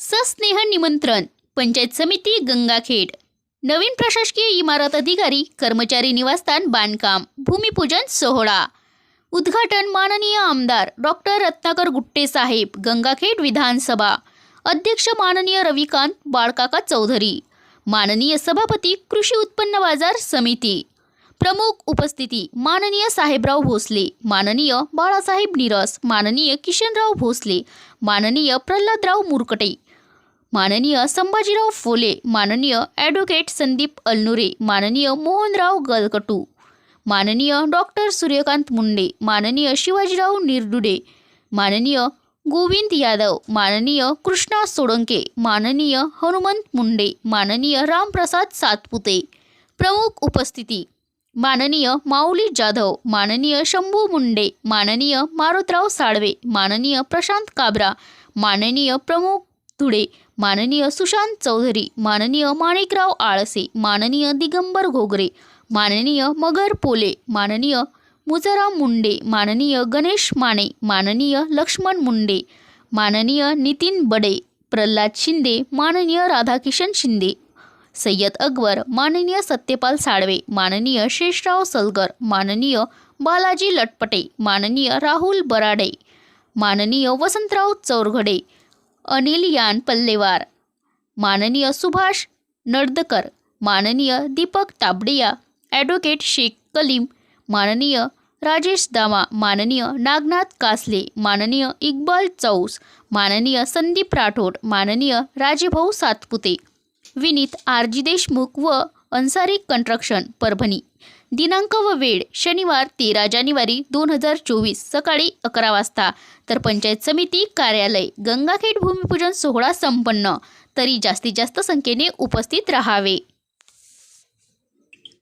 सस्नेह निमंत्रण पंचायत समिती गंगाखेड. नवीन प्रशासकीय इमारत अधिकारी कर्मचारी निवासस्थान बांधकाम भूमिपूजन सोहळा. उद्घाटन माननीय आमदार डॉक्टर रत्नाकर गुट्टे साहेब गंगाखेड विधानसभा. अध्यक्ष माननीय रविकांत बाळकाका चौधरी. माननीय सभापती कृषी उत्पन्न बाजार समिती. प्रमुख उपस्थिती माननीय साहेबराव भोसले माननीय बाळासाहेब निरस माननीय किशनराव भोसले माननीय प्रल्हादराव मुरकटे. माननीय संभाजीराव फुले माननीय ॲडव्होकेट संदीप अलनुरे माननीय मोहनराव गलकटू माननीय डॉक्टर सूर्यकांत मुंडे माननीय शिवाजीराव निरडुडे माननीय गोविंद यादव माननीय कृष्णा सोडंके माननीय हनुमंत मुंडे माननीय रामप्रसाद सातपुते प्रमुख उपस्थिती माननीय माऊली जाधव माननीय शंभू मुंडे माननीय मारुतराव साळवे माननीय प्रशांत काबरा माननीय प्रमुख धुळे माननीय सुशांत चौधरी माननीय माणिकराव आळसे माननीय दिगंबर घोगरे माननीय मगर पोले माननीय मुजराम मुंडे माननीय गणेश माने माननीय लक्ष्मण मुंडे माननीय नितीन बडे प्रल्हाद शिंदे माननीय राधाकिशन शिंदे सय्यद अकबर माननीय सत्यपाल साळवे माननीय शेषराव सलगर माननीय बालाजी लटपटे माननीय राहुल बराडे माननीय वसंतराव चौरघडे अनिल यान पल्लेवार. माननीय सुभाष नर्दकर माननीय दीपक ताबडिया. ॲडव्होकेट शेख कलीम. माननीय राजेश दामा. माननीय नागनाथ कासले. माननीय इक्बाल चौस. माननीय संदीप राठोड. माननीय राजेभाऊ सातपुते. विनीत आरजी देशमुख व अन्सारी कंट्रक्शन परभणी. दिनांक व वेळ शनिवार तेरा जानेवारी दोन हजार चोवीस सकाळी अकरा वाजता. तर पंचायत समिती कार्यालय गंगाखेड भूमिपूजन सोहळा संपन्न. तरी जास्तीत जास्त संख्येने उपस्थित राहावे.